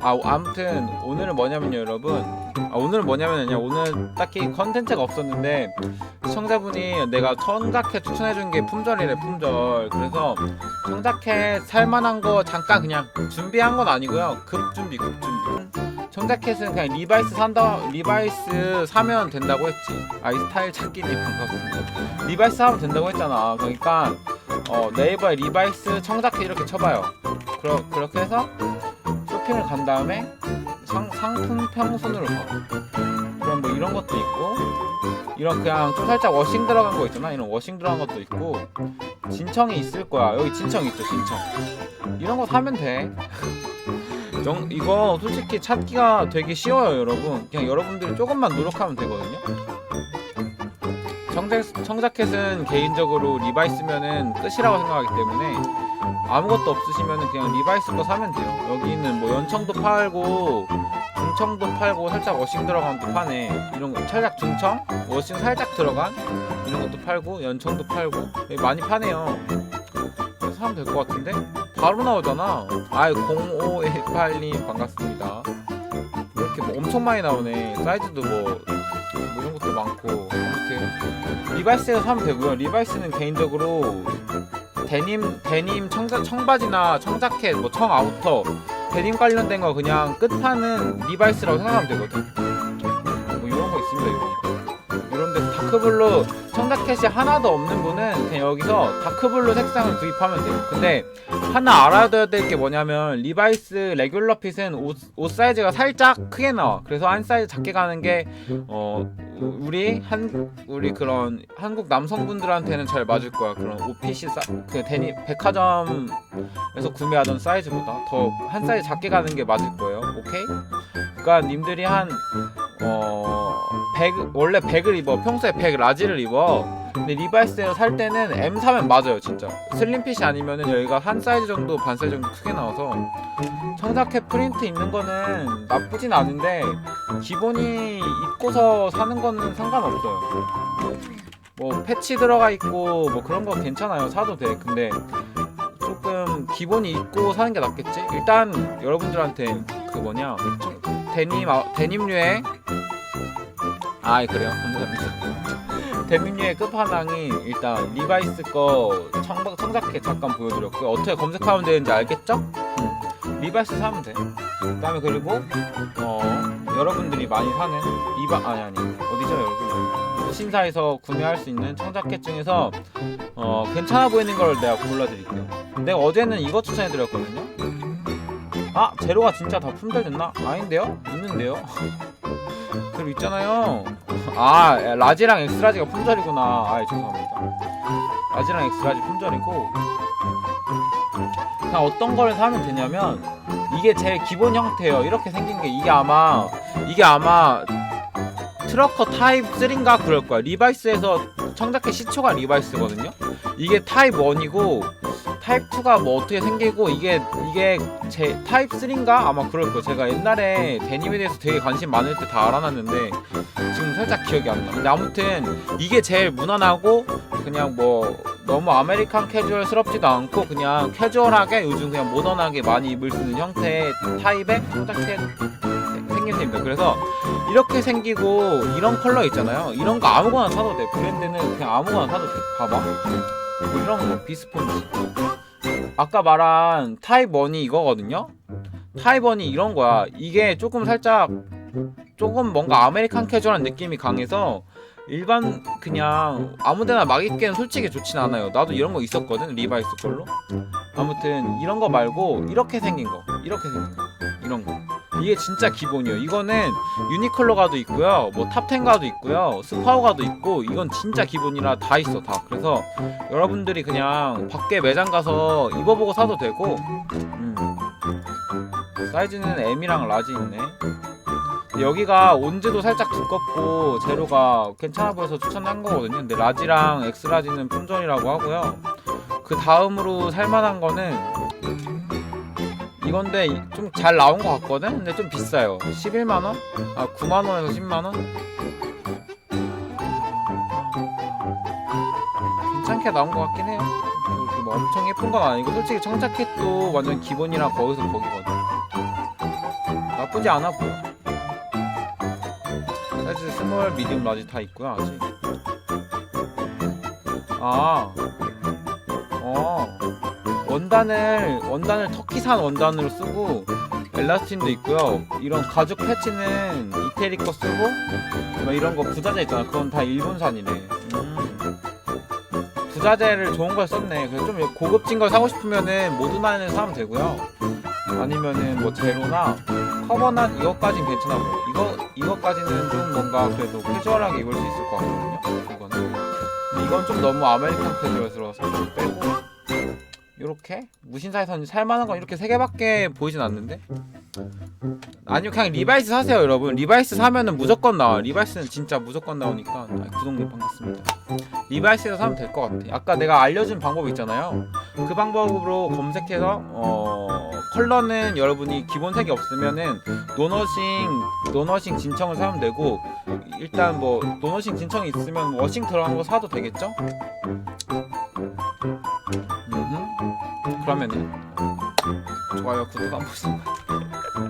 아 아무튼 오늘은 뭐냐면요 여러분. 아, 오늘은 뭐냐면요 오늘 딱히 컨텐츠가 없었는데 시청자분이 내가 청자켓 추천해준 게 품절이래 품절. 그래서 청자켓 살만한 거 잠깐 그냥 준비한 건 아니고요. 급 준비 급 준비. 청자켓은 그냥 리바이스 산다 리바이스 사면 된다고 했지. 아이 스타일 찾기니 반갑습니다. 리바이스 사면 된다고 했잖아. 그러니까 어, 네이버에 리바이스 청자켓 이렇게 쳐봐요. 그러, 그렇게 해서 쇼핑을 간 다음에 상, 상품 평순으로 가 그럼 뭐 이런 것도 있고 이런 그냥 좀 살짝 워싱 들어간 거 있잖아. 이런 워싱 들어간 것도 있고 진청이 있을 거야. 여기 진청 있죠 진청. 이런 거 사면 돼. 정, 이거 솔직히 찾기가 되게 쉬워요 여러분. 그냥 여러분들이 조금만 노력하면 되거든요. 청자, 청자켓은 개인적으로 리바이스면은 끝이라고 생각하기 때문에 아무것도 없으시면은 그냥 리바이스 거 사면 돼요. 여기는 뭐 연청도 팔고 중청도 팔고 살짝 워싱 들어간 것도 파네. 이런 거 살짝 중청? 워싱 살짝 들어간? 이런 것도 팔고 연청도 팔고. 많이 파네요. 사면 될 것 같은데? 바로 나오잖아. 아이 0518님 반갑습니다. 이렇게 뭐 엄청 많이 나오네. 사이즈도 뭐, 뭐 이런 것도 많고. 아무튼 리바이스에서 사면 되고요. 리바이스는 개인적으로 데님 데님 청자, 청바지나 청자켓 뭐 청아우터 데님 관련된 거 그냥 끝판은 리바이스라고 생각하면 되거든. 뭐 이런 거 있습니다 이런 거 다크블루 청자켓이 하나도 없는 분은 그냥 여기서 다크블루 색상을 구입하면 돼요. 근데 하나 알아둬야 될 게 뭐냐면 리바이스 레귤러 핏은 옷, 옷 사이즈가 살짝 크게 나와. 그래서 한 사이즈 작게 가는 게 어, 우리 한 우리 그런 한국 남성분들한테는 잘 맞을 거야. 그런 옷핏이 싸, 그 데니 백화점에서 구매하던 사이즈보다 더 한 사이즈 작게 가는 게 맞을 거예요. 오케이? 그러니까 님들이 한 어, 100 원래 100을 입어. 평소에 100 라지를 입어. 근데 리바이스에서 살 때는 M 사면 맞아요 진짜. 슬림핏이 아니면은 여기가 한 사이즈 정도 반 사이즈 정도 크게 나와서. 청자켓 프린트 있는 거는 나쁘진 않은데 기본이 입고서 사는 거는 상관없어요. 뭐 패치 들어가 있고 뭐 그런 거 괜찮아요 사도 돼. 근데 조금 기본이 입고 사는 게 낫겠지? 일단 여러분들한테 그 뭐냐 데님 아, 데님류의 아 그래요. 감사합니다. 데님류의 끝판왕이 일단 리바이스 거 청, 청자켓 잠깐 보여드렸고요. 어떻게 검색하면 되는지 알겠죠? 음, 리바이스 사면 돼. 그다음에 그리고 어 여러분들이 많이 사는 리바 아니 아니 어디죠 여러분? 신사에서 구매할 수 있는 청자켓 중에서 어 괜찮아 보이는 걸 내가 골라드릴게요. 내가 어제는 이거 추천해드렸거든요 아 제로가 진짜 다 품절됐나? 아닌데요? 있는데요? 그리고 있잖아요. 아 라지랑 엑스라지가 품절이구나. 아 죄송합니다. 라지랑 엑스라지 품절이고. 그냥 어떤 걸 사면 되냐면 이게 제 기본 형태예요. 이렇게 생긴 게 이게 아마 이게 아마 트러커 타입 3인가 그럴 거야. 리바이스에서 청자켓 시초가 리바이스거든요. 이게 타입 1이고 타입 2가 뭐 어떻게 생기고 이게 이게 제 타입 3인가 아마 그럴 거예요 제가 옛날에 데님에 대해서 되게 관심 많을 때 다 알아놨는데 지금 살짝 기억이 안 나. 근데 아무튼 이게 제일 무난하고 그냥 뭐 너무 아메리칸 캐주얼스럽지도 않고 그냥 캐주얼하게 요즘 그냥 모던하게 많이 입을 수 있는 형태의 타입의 청자켓 생긴 셈입니다. 그래서 이렇게 생기고 이런 컬러 있잖아요. 이런 거 아무거나 사도 돼. 브랜드는 그냥 아무거나 사도 돼. 봐봐. 뭐 이런 거 비스폰지. 아까 말한 타입 1이 이거거든요. 타입 1이 이런 거야. 이게 조금 살짝 조금 뭔가 아메리칸 캐주얼한 느낌이 강해서 일반 그냥 아무데나 막 입기엔 솔직히 좋진 않아요. 나도 이런 거 있었거든 리바이스 걸로. 아무튼 이런 거 말고 이렇게 생긴 거, 이렇게 생긴 거, 이런 거. 이게 진짜 기본이에요. 이거는 유니클로 가도 있고요, 뭐 탑텐 가도 있고요, 스파오 가도 있고 이건 진짜 기본이라 다 있어 다. 그래서 여러분들이 그냥 밖에 매장 가서 입어보고 사도 되고. 음. 사이즈는 M이랑 라지 있네. 여기가 온즈도 살짝 두껍고 제로가 괜찮아 보여서 추천한 거거든요. 근데 라지랑 엑스라지는 품절이라고 하고요. 그 다음으로 살만한 거는 이건데 좀 잘 나온 것 같거든. 근데 좀 비싸요. 11만 원? 아 9만 원에서 10만 원? 괜찮게 나온 것 같긴 해요. 그렇게 뭐 엄청 예쁜 건 아니고 솔직히 청자켓도 완전 기본이라 거기서 거기거든. 나쁘지 않아 보여 사이즈 스몰, 미디움, 라지 다 있고요 아직 아 어. 원단을 원단을 터키산 원단으로 쓰고 엘라스틴도 있고요. 이런 가죽 패치는 이태리 거 쓰고 뭐 이런 거 부자재 있잖아. 그건 다 일본산이네. 음. 부자재를 좋은 걸 썼네. 그래서 좀 고급진 걸 사고 싶으면은 모드나인을 사면 되고요. 아니면은 뭐 제로나 커버나 이것까진 괜찮아 보여. 이거 이거까지는 좀 뭔가 그래도 캐주얼하게 입을 수 있을 것 같거든요. 이거는 이건 좀 너무 아메리칸 캐주얼스러워서 좀 빼고 요렇게? 무신사에서는 살만한 건 이렇게 세 개밖에 보이진 않는데? 아니요 그냥 리바이스 사세요 여러분. 리바이스 사면은 무조건 나와 리바이스는 진짜 무조건 나오니까. 아, 구독님 반갑습니다. 리바이스에서 사면 될 것 같아. 아까 내가 알려준 방법 있잖아요. 그 방법으로 검색해서 어 컬러는 여러분이 기본 색이 없으면은 노너싱 노너싱 진청을 사면 되고 일단 뭐 노너싱 진청이 있으면 워싱 들어간 거 사도 되겠죠? 그러면은 좋아요 구독 한 번씩